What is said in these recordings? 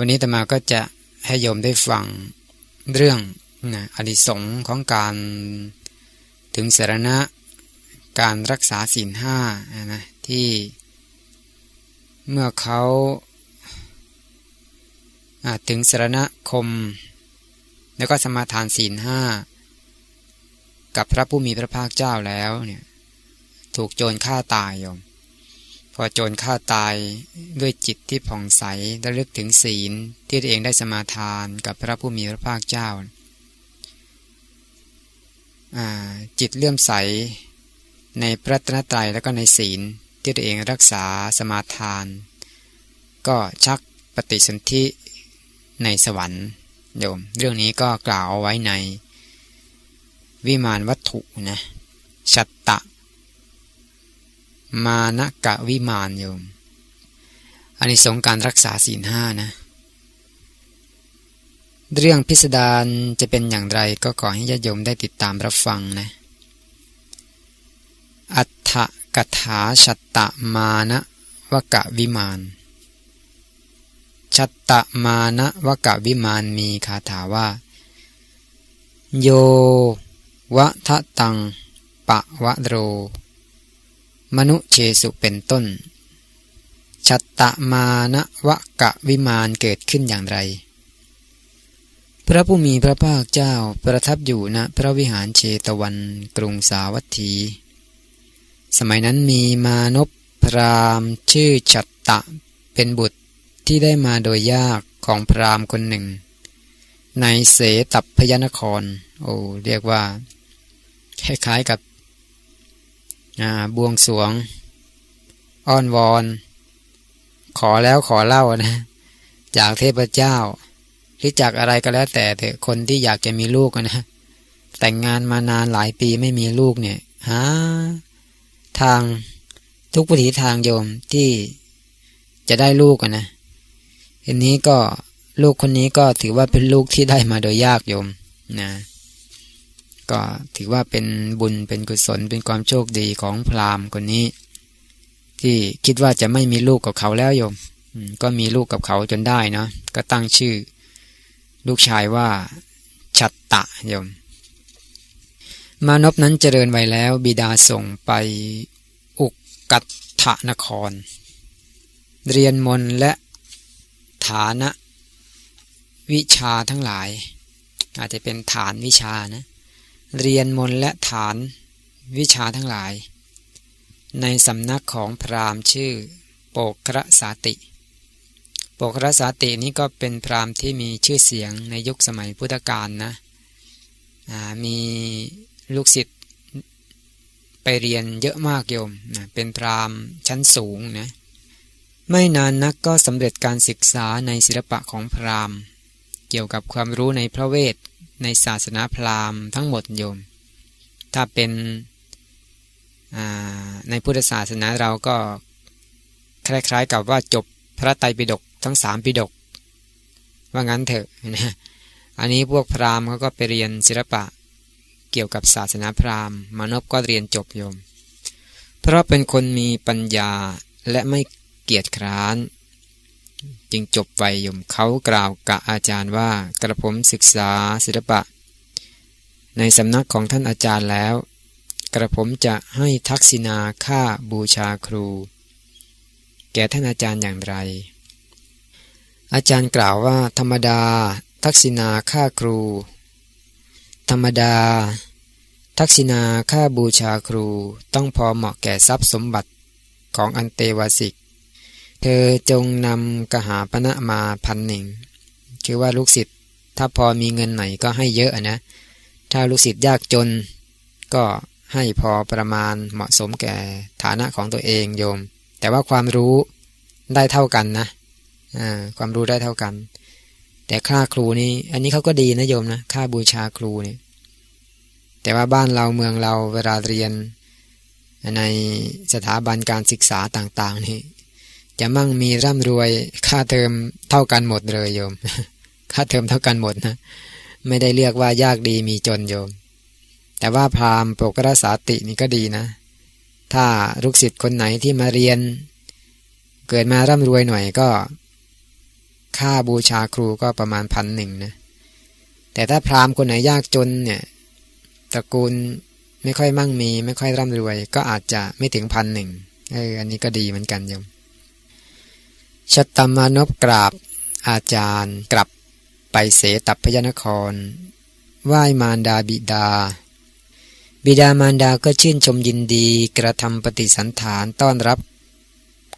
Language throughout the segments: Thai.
วันนี้ธรรมาก็จะให้โยมได้ฟังเรื่องนะอดิสงของการถึงสารณะการรักษาศีลห้านะที่เมื่อเขาถึงสารณคม แล้วก็สมาทานศีลห้ากับพระผู้มีพระภาคเจ้าแล้วเนี่ยถูกโจรฆ่าตายโยม พอโจรฆ่าตายด้วยจิตที่ผ่องใสระลึกถึงศีลที่ตัวเองได้สมาทานกับพระผู้มีพระภาคเจ้า จิตเลื่อมใสในพระตนตรัยแล้วก็ในศีลที่ตัวเองรักษาสมาทาน ก็ชักปฏิสนธิในสวรรค์โยม เรื่องนี้ก็กล่าวเอาไว้ในวิมานวัตถุนะชัตตะ มานกะวิมานโยมอันนี้สงการรักษาศีลห้านะ เรื่องพิสดารจะเป็นอย่างไรก็ขอให้ญาติโยมได้ติดตามรับฟังนะ อัฏฐกถาชัตตมานะวกะวิมานชัตตมานะวกะวิมานมีคาถาว่า โยวะทะตังปะวะโร มนุเชสุเป็นต้น ชัตตมานะวะกะวิมานเกิดขึ้นอย่างไร พระผู้มีพระภาคเจ้าประทับอยู่ณพระวิหารเชตวันกรุงสาวัตถี สมัยนั้นมีมานพพรามชื่อชัตตะเป็นบุตรที่ได้มาโดยยากของพรามคนหนึ่ง ในเสตับพยนคร โอ้เรียกว่าคล้ายๆกับ บวงสวง อ้อนวอน ขอแล้วขอเล่านะ จากเทพเจ้า หรือจากอะไรก็แล้วแต่เถอะคนที่อยากจะมีลูกนะแต่งงานมานานหลายปีไม่มีลูกเนี่ยหาทางทุกวิถีทางโยมที่จะได้ลูกนะทีนี้ก็ลูกคนนี้ก็ถือว่าเป็นลูกที่ได้มาโดยยากโยมนะ ก็ถือว่าเป็นบุญเป็นกุศลเป็นความโชคดีของพราหมณ์คนนี้ ที่คิดว่าจะไม่มีลูกกับเขาแล้วโยมก็มีลูกกับเขาจนได้นะก็ตั้งชื่อ ลูกชายว่า ชัตตะโยม มานพนั้นเจริญไว้แล้ว บิดาส่งไปอุกกัตถนคร เรียนมนและฐานะ วิชาทั้งหลาย อาจจะเป็นฐานวิชานะ เรียนมนและฐานวิชาทั้งหลาย ในสำนักของพราหมณ์ชื่อ โปกระสาติ โปกระสาตินี้ก็เป็นพราหมณ์ที่มีชื่อเสียงในยุคสมัยพุทธกาลนะมีลูกศิษย์ไปเรียนเยอะมากโยมนะเป็นพราหมณ์ชั้นสูงนะไม่นานนักก็สำเร็จการศึกษาในศิลปะของพราหมณ์ เกี่ยวกับความรู้ในพระเวท ในศาสนาพราหมณ์ทั้งหมดโยม ถ้าเป็นในพุทธศาสนาเราก็คล้ายๆกับว่าจบพระไตรปิฎกทั้งสามปิฎกว่างั้นเถอะนะอันนี้พวกพราหมณ์เขาก็ไปเรียนศิลปะเกี่ยวกับศาสนาพราหมณ์มานพก็เรียนจบโยม เพราะเป็นคนมีปัญญาและไม่เกียรติคร้าน จึงจบไวย่มเขากล่าวกับอาจารย์ว่ากระผมศึกษาศิลปะ ในสำนักของท่านอาจารย์แล้ว กระผมจะให้ทักษิณาค่าบูชาครู แก่ท่านอาจารย์อย่างไร อาจารย์กล่าวว่า ธรรมดา ทักษิณาค่าครู ธรรมดา ทักษิณาค่าบูชาครูต้องพอเหมาะแก่ทรัพย์สมบัติของอันเตวสิก เธอจงนำกหาปณะมาพันหนึ่ง คือว่าลูกศิษย์ถ้าพอมีเงินไหนก็ให้เยอะนะ ถ้าลูกศิษย์ยากจน ก็ให้พอประมาณเหมาะสมแก่ฐานะของตัวเองโยม แต่ว่าความรู้ได้เท่ากันนะความรู้ได้เท่ากัน แต่ค่าครูนี่อันนี้เขาก็ดีนะโยมนะค่าบูชาครูเนี่ยแต่ว่าบ้านเราเมืองเราเวลาเรียน ในสถาบันการศึกษาต่าง ๆ นี่ จะมั่งมีร่ำรวยค่าเทอมเท่ากันหมดเลยโยม ค่าเทอมเท่ากันหมดนะ ไม่ได้เรียกว่ายากดีมีจนโยม แต่ว่าพราหมณ์ปกรสาตินี่ก็ดีนะ ถ้าลูกศิษย์คนไหนที่มาเรียน เกิดมาร่ำรวยหน่อยก็ ค่าบูชาครูก็ประมาณพันหนึ่งนะ แต่ถ้าพราหมณ์คนไหนยากจนเนี่ยตระกูลไม่ค่อยมั่งมี ไม่ค่อยร่ำรวย ก็อาจจะไม่ถึงพันหนึ่งเอออันนี้ก็ดีเหมือนกันโยม ชตมานพกราบ อาจารย์กลับไปเสตัพยนคร ไหว้มารดาบิดา บิดามารดาก็ชื่นชมยินดีกระทำปฏิสันฐานต้อนรับ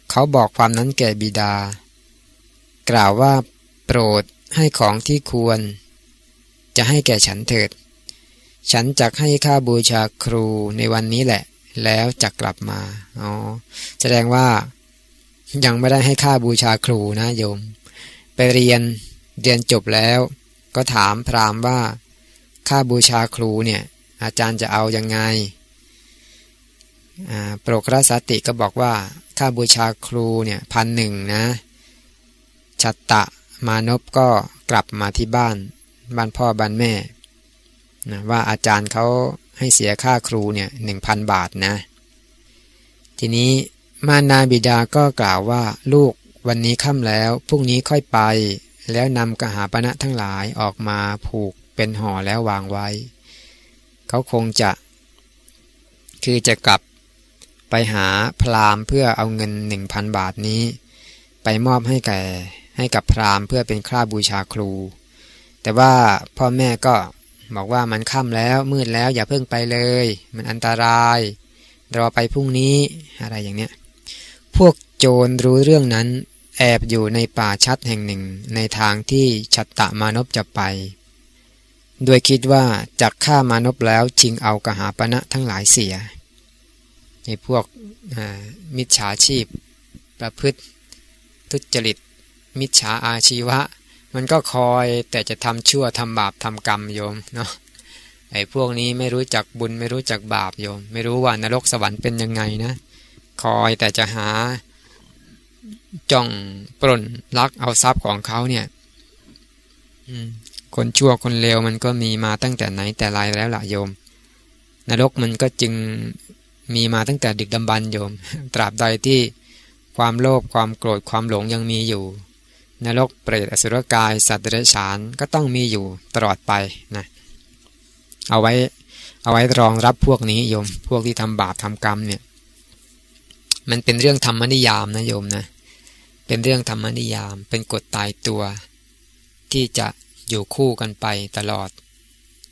เขาบอกความนั้นแก่บิดา กล่าวว่า โปรดให้ของที่ควร จะให้แก่ฉันเถิด ฉันจะให้ค่าบูชาครูในวันนี้แหละ แล้วจะกลับมาอ๋อแสดงว่า ยังไม่ได้ให้ค่าบูชาครูนะโยม ไปเรียนเรียนจบแล้ว ก็ถามพรามว่า ค่าบูชาครูเนี่ยอาจารย์จะเอาอยัางไงโปรกรสติก็บอกว่าค่าบูชาครูเนี่ยพันหนึ่งนะ ชัตตะมานพก็กลับมาที่บ้านบ้านพ่อบ้านแม่นะว่าอาจารย์เขาให้เสียค่าครูเนี่ยหนึ่งพันบาทนะ ทีนี้ มานาบิดาก็กล่าวว่าลูกวันนี้ค่ำแล้วพรุ่งนี้ค่อยไป แล้วนำกหาปณะทั้งหลายออกมาผูกเป็นห่อแล้ววางไว้ เขาคงจะ คือจะกลับไปหาพราหมณ์เพื่อเอาเงินหนึ่งพันบาทนี้ ไปมอบให้แก่ให้กับพราหมณ์เพื่อเป็นค่าบูชาครู แต่ว่าพ่อแม่ก็บอกว่ามันค่ำแล้วมืดแล้วอย่าเพิ่งไปเลย มันอันตรายรอไปพรุ่งนี้อะไรอย่างเนี้ย วกโจรรู้เรื่องนั้น แอบอยู่ในป่าชัดแห่งหนึ่งในทางที่ชัตตะมานพจะไป โดยคิดว่าจากฆ่ามานพแล้วชิงเอากหาปณะทั้งหลายเสีย ในพวกมิจฉาชีพ ประพฤติ ทุจริต มิจฉาอาชีวะ มันก็คอยแต่จะทำชั่วทำบาปทำกรรมโยมเนาะไอ้พวกนี้ไม่รู้จักบุญไม่รู้จักบาปโยม ไม่รู้ว่านรกสวรรค์เป็นยังไงนะ คอยแต่จะหาจ้องปล้นลักเอาทรัพย์ของเขาเนี่ยคนชั่วคนเลวมันก็มีมาตั้งแต่ไหนแต่ไรแล้วล่ะโยม นรกมันก็จึงมีมาตั้งแต่ดึกดำบรรโยม ตราบใดที่ความโลภความโกรธความหลงยังมีอยู่ นรกเปรตอสุรกายสัตว์เดรัจฉานก็ต้องมีอยู่ตลอดไปนะเอาไว้เอาไว้รองรับพวกนี้โยม พวกที่ทำบาปทำกรรมเนี่ย มันเป็นเรื่องธรรมนิยามนะโยมนะ เป็นเรื่องธรรมนิยาม เป็นกฎตายตัว ที่จะอยู่คู่กันไปตลอด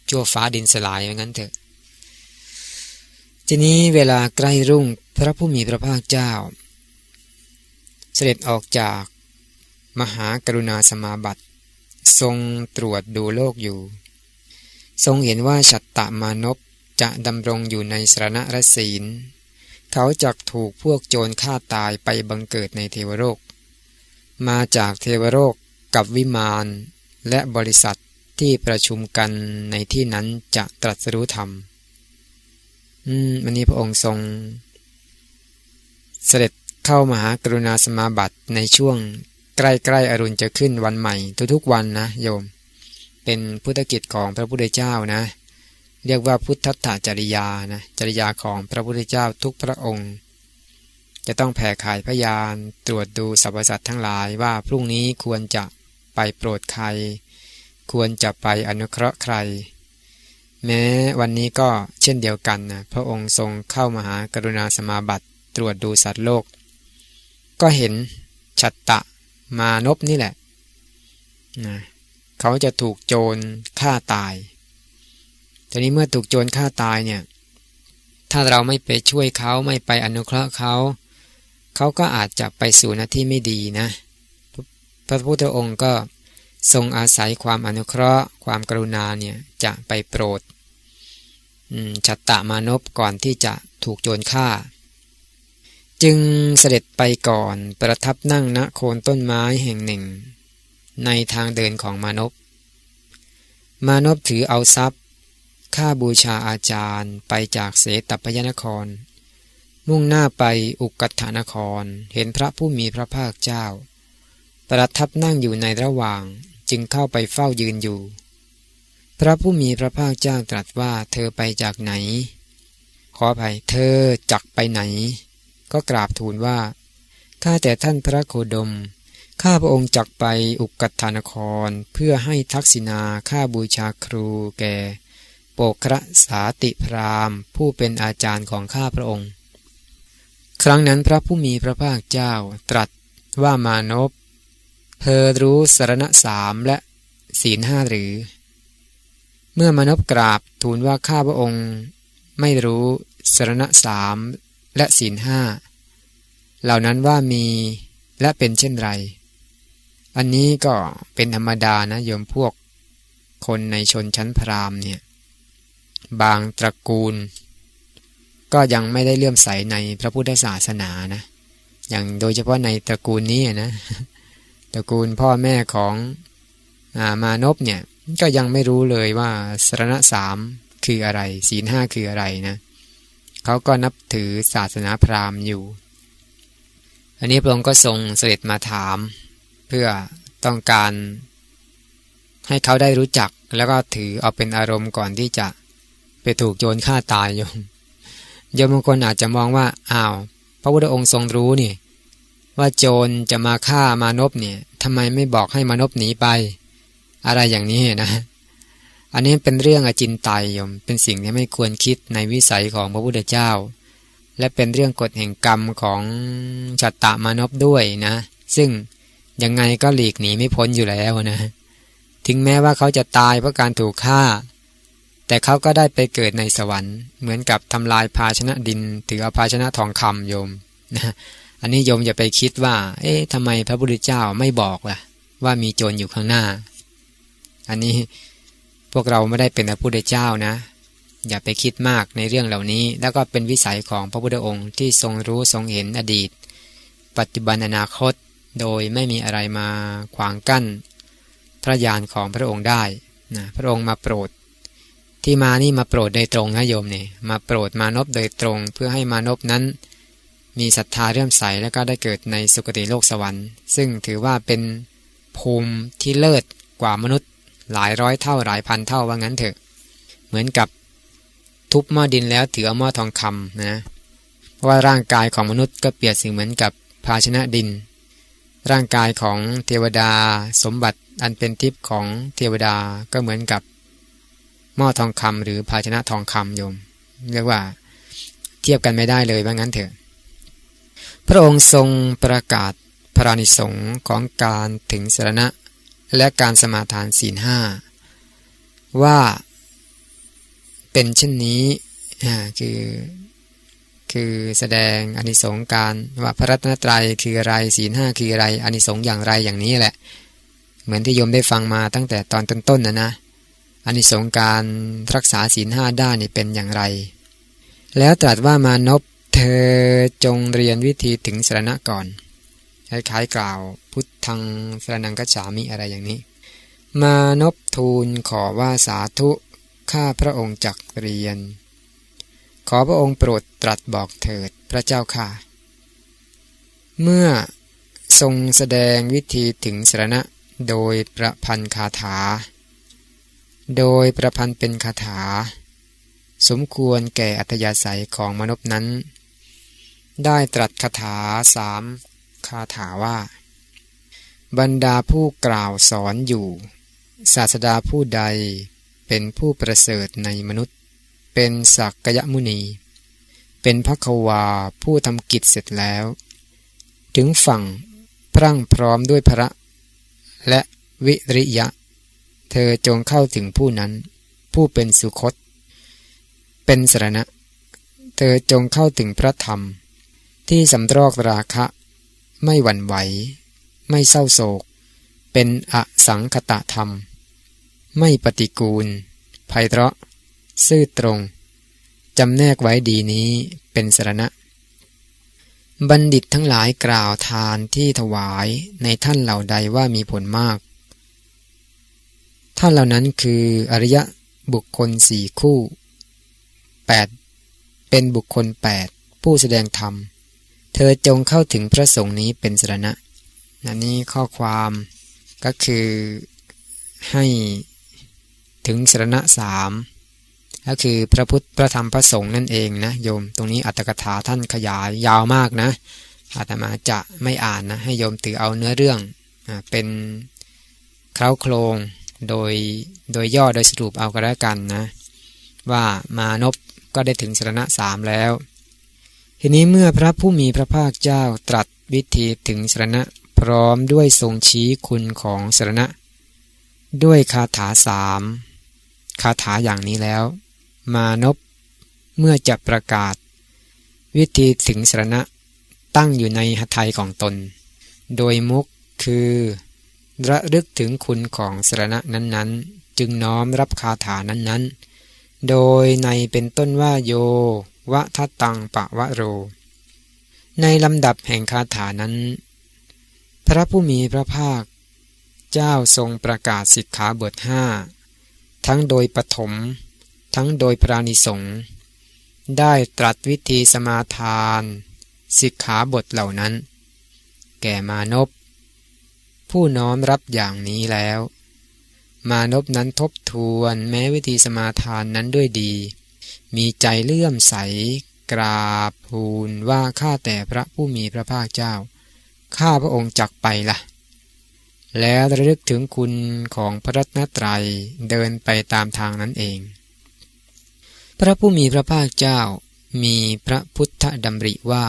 ชั่วฟ้าดินสลายอย่างนั้นเถอะ ทีนี้เวลาใกล้รุ่งพระผู้มีพระภาคเจ้า เสด็จออกจากมหากรุณาสมาบัติ ทรงตรวจดูโลกอยู่ ทรงเห็นว่าฉัตตมานพจะดำรงอยู่ในสรณะรศีล เขาจะถูกพวกโจรฆ่าตายไปบังเกิดในเทวโลก มาจากเทวโลกกับวิมานและบริษัทที่ประชุมกันในที่นั้นจะตรัสรู้ธรรม อืมวันนี้พระองค์ทรง เสด็จเข้ามาหากรุณาสมาบัติในช่วงใกล้ๆอรุณจะขึ้นวันใหม่ ทุกๆวันนะโยม เป็นพุทธกิจของพระพุทธเจ้านะ เรียกว่าพุทธจริยานะจริยาของพระพุทธเจ้าทุกพระองค์ จะต้องแผ่ขายพยานตรวจดูสรรพสัตว์ทั้งหลายว่าพรุ่งนี้ควรจะไปโปรดใคร ควรจะไปอนุเคราะห์ใคร แม้วันนี้ก็เช่นเดียวกันนะพระองค์ทรงเข้ามาหากรุณาสมาบัติตรวจดูสัตว์โลก ก็เห็นชัตตะมานพนี่แหละนะเขาจะถูกโจรฆ่าตาย ทีนี้เมื่อถูกโจรฆ่าตายเนี่ย ถ้าเราไม่ไปช่วยเขาไม่ไปอนุเคราะห์เขา เขาก็อาจจะไปสู่หน้าที่ไม่ดีนะ พระพุทธองค์ก็ทรงอาศัยความอนุเคราะห์ ความกรุณาเนี่ยจะไปโปรดชัตตามานพก่อนที่จะถูกโจรฆ่า จึงเสด็จไปก่อนประทับนั่งณโคนต้นไม้แห่งหนึ่ง ในทางเดินของมานพมานพถือเอาทรัพย์ ค่าบูชาอาจารย์ไปจากเสตพยนคร มุ่งหน้าไปอุกกัฏฐานคร เห็นพระผู้มีพระภาคเจ้า ประทับนั่งอยู่ในระหว่างจึงเข้าไปเฝ้ายืนอยู่ พระผู้มีพระภาคเจ้าตรัสว่าเธอไปจากไหน ขออภัยเธอจักไปไหน ก็กราบทูลว่า ข้าแต่ท่านพระโคดม ข้าพระองค์จักไปอุกกัฏฐานคร เพื่อให้ทักษิณาข้าบูชาครูแก่ ปกระสาติพรามผู้เป็นอาจารย์ของข้าพระองค์ ครั้งนั้นพระผู้มีพระภาคเจ้าตรัสว่ามานพเธอรู้สารณะสามและศีลห้าหรือ เมื่อมนพกราบทูลว่าข้าพระองค์ไม่รู้สารณะสามและศีลห้าเหล่านั้นว่ามีและเป็นเช่นไร อันนี้ก็เป็นธรรมดานะโยมพวกคนในชนชั้นพราหมณ์เนี่ย บางตระกูล ก็ยังไม่ได้เลื่อมใสในพระพุทธศาสนานะ อย่างโดยเฉพาะในตระกูลนี้นะ ตระกูลพ่อแม่ของมานพเนี่ย ก็ยังไม่รู้เลยว่าสรณะสามคืออะไร ศีลห้าคืออะไรนะ เขาก็นับถือศาสนาพราหมณ์อยู่ อันนี้พระองค์ก็ทรงเสด็จมาถาม เพื่อต้องการให้เขาได้รู้จักแล้วก็ถือเอาเป็นอารมณ์ก่อนที่จะ ถูกโจรฆ่าตายโยมโยมบางคนอาจจะมองว่าอ้าว พระพุทธองค์ทรงรู้นี่ ว่าโจรจะมาฆ่ามานพเนี่ยทำไมไม่บอกให้มานพหนีไป อะไรอย่างนี้นะ อันนี้เป็นเรื่องอจินไตยโยมเป็นสิ่งที่ไม่ควรคิดในวิสัยของพระพุทธเจ้า และเป็นเรื่องกฎแห่งกรรมของจัตตามานพด้วยนะ ซึ่งยังไงก็หลีกหนีไม่พ้นอยู่แล้วนะ ถึงแม้ว่าเขาจะตายเพราะการถูกฆ่า แต่เขาก็ได้ไปเกิดในสวรรค์เหมือนกับทำลายภาชนะดิน ถือเอาภาชนะทองคำโยมนะอันนี้โยมอย่าไปคิดว่า เอ๊ะทำไมพระพุทธเจ้าไม่บอกล่ะ ว่ามีโจรอยู่ข้างหน้า อันนี้พวกเราไม่ได้เป็นพระพุทธเจ้านะ อย่าไปคิดมากในเรื่องเหล่านี้ แล้วก็เป็นวิสัยของพระพุทธองค์ที่ทรงรู้ทรงเห็นอดีต ปัจจุบันอนาคตโดยไม่มีอะไรมาขวางกั้น พระญาณของพระองค์ได้นะพระองค์มาโปรด ที่มานี่มาโปรดโดยตรงนะโยมเนี่ยมาโปรดมานพโดยตรง เพื่อให้มานพนั้น มีศรัทธาเรื่มใสแล้วก็ได้เกิดในสุคติโลกสวรรค์ ซึ่งถือว่าเป็นภูมิที่เลิศกว่ามนุษย์หลายร้อยเท่าหลายพันเท่าว่างั้นเถอะ เหมือนกับทุบหม้อดินแล้วถือเอาหม้อทองคำนะเพราะว่าร่างกายของมนุษย์ก็เปรียบเสมือนกับภาชนะดิน ร่างกายของเทวดาสมบัติอันเป็นทิพย์ของเทวดาก็เหมือนกับ หม้อทองคำหรือภาชนะทองคำโยม เรียกว่าเทียบกันไม่ได้เลยว่างั้นเถอะ พระองค์ทรงประกาศพระนิสงฆ์ของการถึงสรณะ และการสมาทานศีลห้าว่าเป็นเช่นนี้คือคือแสดงอนิสงส์การว่าพระรัตนตรัยคืออะไรศีลห้าคืออะไรอนิสงส์อย่างไรอย่างนี้แหละ เหมือนที่โยมได้ฟังมาตั้งแต่ตอนต้นๆนะนะ อนิสงการรักษาศีลห้าด้านี่เป็นอย่างไร แล้วตรัสว่ามานพเธอจงเรียนวิธีถึงสรณะก่อนคล้ายๆกล่าวพุทธังสรนังกัจฉามิอะไรอย่างนี้ มานพทูลขอว่าสาธุข้าพระองค์จักเรียน ขอพระองค์โปรดตรัสบอกเถิดพระเจ้าค่ะ เมื่อทรงแสดงวิธีถึงสรณะโดยประพันธ์คาถา โดยประพันธ์เป็นคาถา สมควรแก่อัธยาศัยของมนุษย์นั้น ได้ตรัสคาถาสามคาถาว่า บรรดาผู้กล่าวสอนอยู่ ศาสดาผู้ใดเป็นผู้ประเสริฐในมนุษย์ เป็นสักกยมุนี เป็นพระควาผู้ทำกิจเสร็จแล้ว ถึงฝั่งพรั่งพร้อมด้วยพระ และวิริยะ เธอจงเข้าถึงผู้นั้น ผู้เป็นสุคต เป็นสรณะ เธอจงเข้าถึงพระธรรม ที่สำรอกราคะ ไม่หวั่นไหว ไม่เศร้าโศก เป็นอสังคตะธรรม ไม่ปฏิกูลไพเราะ ซื่อตรงจำแนกไว้ดีนี้เป็นสรณะ บัณฑิตทั้งหลายกล่าวทานที่ถวายในท่านเหล่าใดว่ามีผลมาก ท่านเหล่านั้นคืออริยะบุคคลสี่คู่ 8. เป็นบุคคล 8 ผู้แสดงธรรม เธอจงเข้าถึงพระสงฆ์นี้เป็นสรณะนนี่ข้อความก็คือให้ถึงสรณะสามก็คือพระพุทธพระธรรมพระสงฆ์นั่นเองนะโยม ตรงนี้อัตถกถาท่านขยายยาวมากนะอาตมาจะไม่อ่านนะให้โยมถือเอาเนื้อเรื่องเป็นเคล้าโครง โดยโดยย่อโดยสรุปเอาก็แล้วกันนะว่ามานพก็ได้ถึงสรณะสามแล้ว ทีนี้เมื่อพระผู้มีพระภาคเจ้าตรัสวิธีถึงสรณะพร้อมด้วยทรงชี้คุณของสรณะ ด้วยคาถาสามคาถาอย่างนี้แล้ว มานพเมื่อจะประกาศ วิธีถึงสรณะตั้งอยู่ในหทัยของตน โดยมุกคือ ระลึกถึงคุณของสรณะนั้นๆ จึงน้อมรับคาถานั้นๆ โดยในเป็นต้นว่าโยวะทัตังปะวะโร ในลำดับแห่งคาถานั้น พระผู้มีพระภาค เจ้าทรงประกาศสิกขาบทห้าทั้งโดยปฐมทั้งโดยพระนิสง์ได้ตรัสวิธีสมาทาน สิกขาบทเหล่านั้น แก่มานพ ผู้น้อมรับอย่างนี้แล้ว มานพนั้นทบทวนแม้วิธีสมาทานนั้นด้วยดี มีใจเลื่อมใส กราบทูลว่าข้าแต่พระผู้มีพระภาคเจ้า ข้าพระองค์จักไปละ่ะ แล้วระลึกถึงคุณของพระรัตนตรัยเดินไปตามทางนั้นเอง พระผู้มีพระภาคเจ้ามีพระพุทธดำริว่า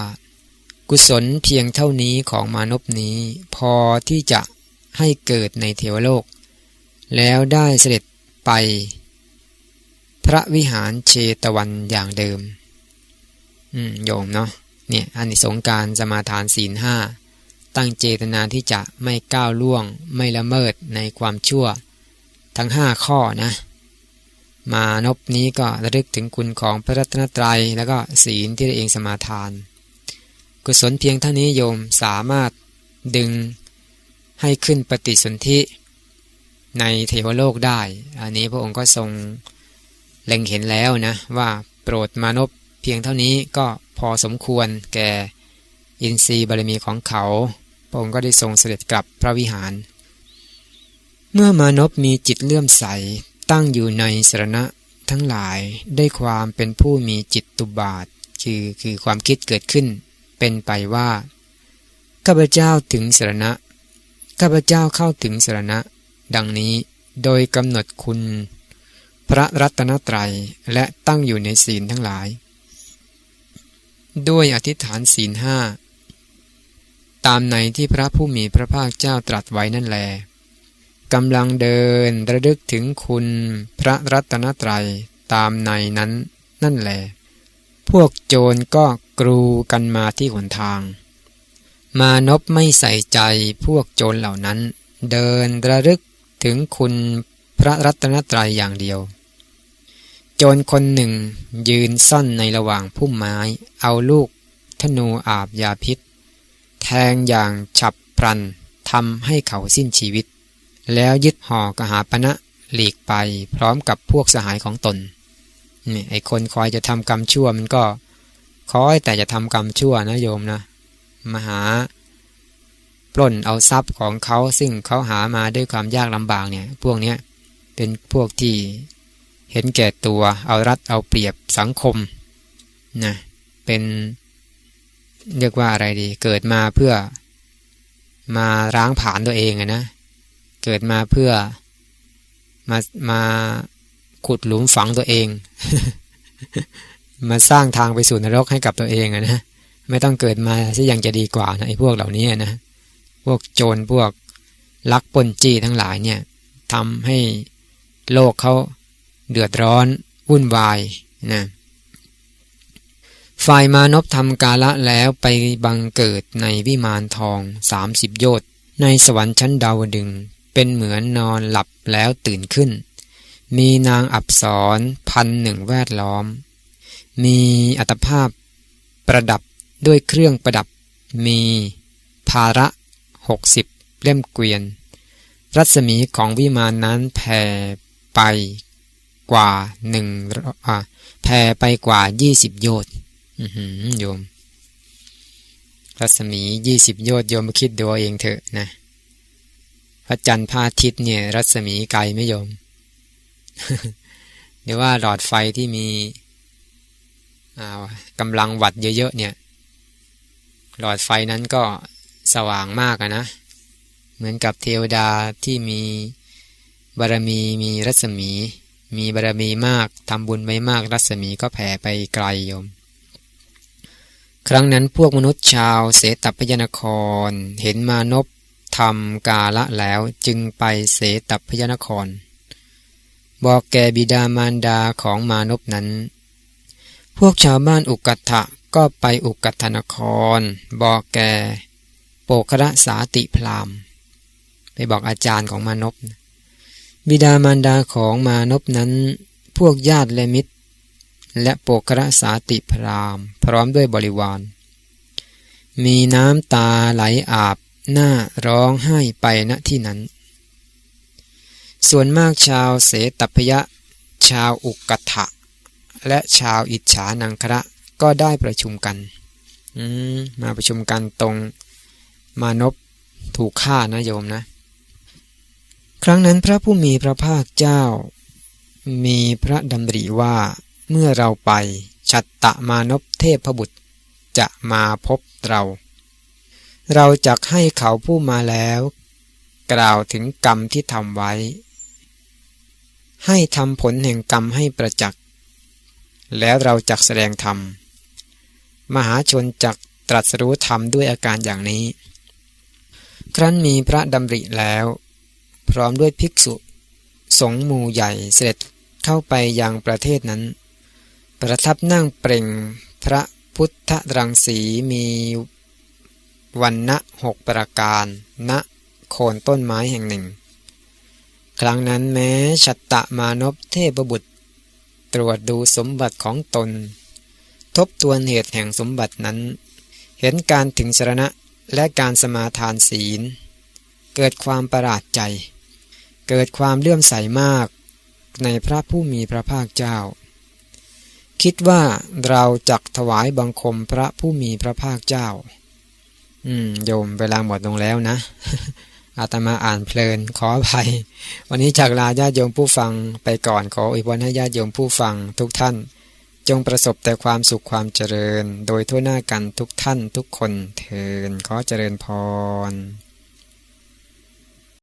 กุศลเพียงเท่านี้ของมานพนี้ พอที่จะให้เกิดในเทวโลก แล้วได้เสด็จไป พระวิหารเชตวันอย่างเดิม อืมโยมเนาะเนี่ยอันนี้สงการสมาทานศีลห้าตั้งเจตนาที่จะไม่ก้าวล่วงไม่ละเมิดในความชั่ว ทั้งห้าข้อนะ มานพนี้ก็ระลึกถึงคุณของพระรัตนตรัย แล้วก็ศีลที่ได้เองสมาทาน กุศลเพียงเท่านี้โยมสามารถดึงให้ขึ้นปฏิสนธิในเทวโลกได้ อันนี้พระองค์ก็ทรงเล็งเห็นแล้วนะ ว่าโปรดมานพเพียงเท่านี้ก็พอสมควรแก่อินทรีย์บารมีของเขา พระองค์ก็ได้ทรงเสด็จกลับพระวิหาร เมื่อมานพมีจิตเลื่อมใสตั้งอยู่ในสรณะทั้งหลายได้ความเป็นผู้มีจิตตุบาทคือคือความคิดเกิดขึ้น เป็นไปว่าข้าพเจ้าถึงสรณะข้าพเจ้าเข้าถึงสรณะ ดังนี้โดยกำหนดคุณ พระรัตนตรัยและตั้งอยู่ในศีลทั้งหลาย ด้วยอธิษฐานศีลห้าตามในที่พระผู้มีพระภาคเจ้าตรัสไว้นั่นแลกำลังเดินระลึกถึงคุณพระรัตนตรัยตามในนั้นนั่นแหลพวกโจรก็ กรูกันมาที่หนทาง มานพไม่ใส่ใจพวกโจรเหล่านั้น เดินระลึกถึงคุณพระรัตนตรัยอย่างเดียว โจรคนหนึ่งยืนซ่อนในระหว่างพุ่มไม้ เอาลูกธนูอาบยาพิษ แทงอย่างฉับพลันทำให้เขาสิ้นชีวิต แล้วยึดห่อกหาปณะหลีกไปพร้อมกับพวกสหายของตนนี่ไอคนคอยจะทำกรรมชั่วมันก็ คอยแต่จะทำกรรมชั่วนะโยมนะมหาปล้นเอาทรัพย์ของเขาซึ่งเขาหามาด้วยความยากลำบากเนี่ย พวกนี้เป็นพวกที่เห็นแก่ตัวเอารัดเอาเปรียบสังคมนะเป็นเรียกว่าอะไรดี เกิดมาเพื่อมาร้างผานตัวเองนะ เกิดมาเพื่อมามาขุดหลุมฝังตัวเอง มาสร้างทางไปสู่นรกให้กับตัวเองนะไม่ต้องเกิดมาที่ยังจะดีกว่านะไอ้พวกเหล่านี้นะพวกโจรพวกลักปนจี้ทั้งหลายเนี่ยทำให้โลกเขาเดือดร้อนวุ่นวายนะฝ่ายมานพทำกาละแล้วไปบังเกิดในวิมานทองสามสิบโยชน์ในสวรรค์ชั้นดาวดึง เป็นเหมือนนอนหลับแล้วตื่นขึ้น มีนางอับสรพันหนึ่งแวดล้อม มีอัตภาพประดับด้วยเครื่องประดับ มีภาระหกสิบเล่มเกวียน รัศมีของวิมานนั้นแผ่ไปกว่าหนึ่งแผ่ไปกว่ายี่สิบโยชน์โยม รัศมียี่สิบโยชน์โยมคิดดูเองเถอะนะ พระจันทร์พระอาทิตย์เนี่ย รัศมีไกลไม่โยม หรือว่าหลอดไฟที่มี กำลังวัดเยอะๆเนี่ยหลอดไฟนั้นก็สว่างมากนะ เหมือนกับเทวดาที่มีบารมีมีรัศมี มีบารมีมากทำบุญไว้มากรัศมีก็แผ่ไปไกลโยม ครั้งนั้นพวกมนุษย์ชาวเสตพยนคร เห็นมานพทำกาละแล้วจึงไปเสตพยนคร บอกแกบิดามารดาของมานพนั้น พวกชาวบ้านอุกัตถะก็ไปอุกัตนคร บอกแกโปกระสาติพรามไปบอกอาจารย์ของมานพบิดามารดาของมานพนั้น พวกญาติและมิตร และโปกระสาติพราม พร้อมด้วยบริวาร มีน้ำตาไหลอาบหน้าร้องไห้ไปณที่นั้น ส่วนมากชาวเสตพยะ ชาวอุกกถะ และชาวอิจฉานังคระก็ได้ประชุมกันมาประชุมกันตรงมานพถูกฆ่านะโยมนะ ครั้งนั้นพระผู้มีพระภาคเจ้า มีพระดำริว่าเมื่อเราไปชัตตะมานพเทพบุตรจะมาพบเรา เราจะให้เขาผู้มาแล้ว กล่าวถึงกรรมที่ทำไว้ ให้ทำผลแห่งกรรมให้ประจักษ์ แล้วเราจะแสดงธรรม มหาชนจักตรัสรู้ธรรมด้วยอาการอย่างนี้ ครั้นมีพระดำริแล้ว พร้อมด้วยภิกษุ สงฆ์หมู่ใหญ่เสด็จเข้าไปยังประเทศนั้น ประทับนั่งเปล่งพระพุทธรังสีมีวันณะหกประการณโคนต้นไม้แห่งหนึ่ง ครั้งนั้นแม้ชัตตะมานพเทพบุตร ตรวจดูสมบัติของตน ทบทวนเหตุแห่งสมบัตินั้น เห็นการถึงสรณะและการสมาทานศีล เกิดความประหลาดใจ เกิดความเลื่อมใสมากในพระผู้มีพระภาคเจ้า คิดว่าเราจักถวายบังคมพระผู้มีพระภาคเจ้า อืม โยมเวลาหมดลงแล้วนะ อาตมาอ่านเพลินขออภัย วันนี้จากลาญาติโยมผู้ฟังไปก่อนขออวยพรให้ญาติโยมผู้ฟังทุกท่าน จงประสบแต่ความสุขความเจริญ โดยทั่วหน้ากันทุกท่านทุกคนเทินขอเจริญพร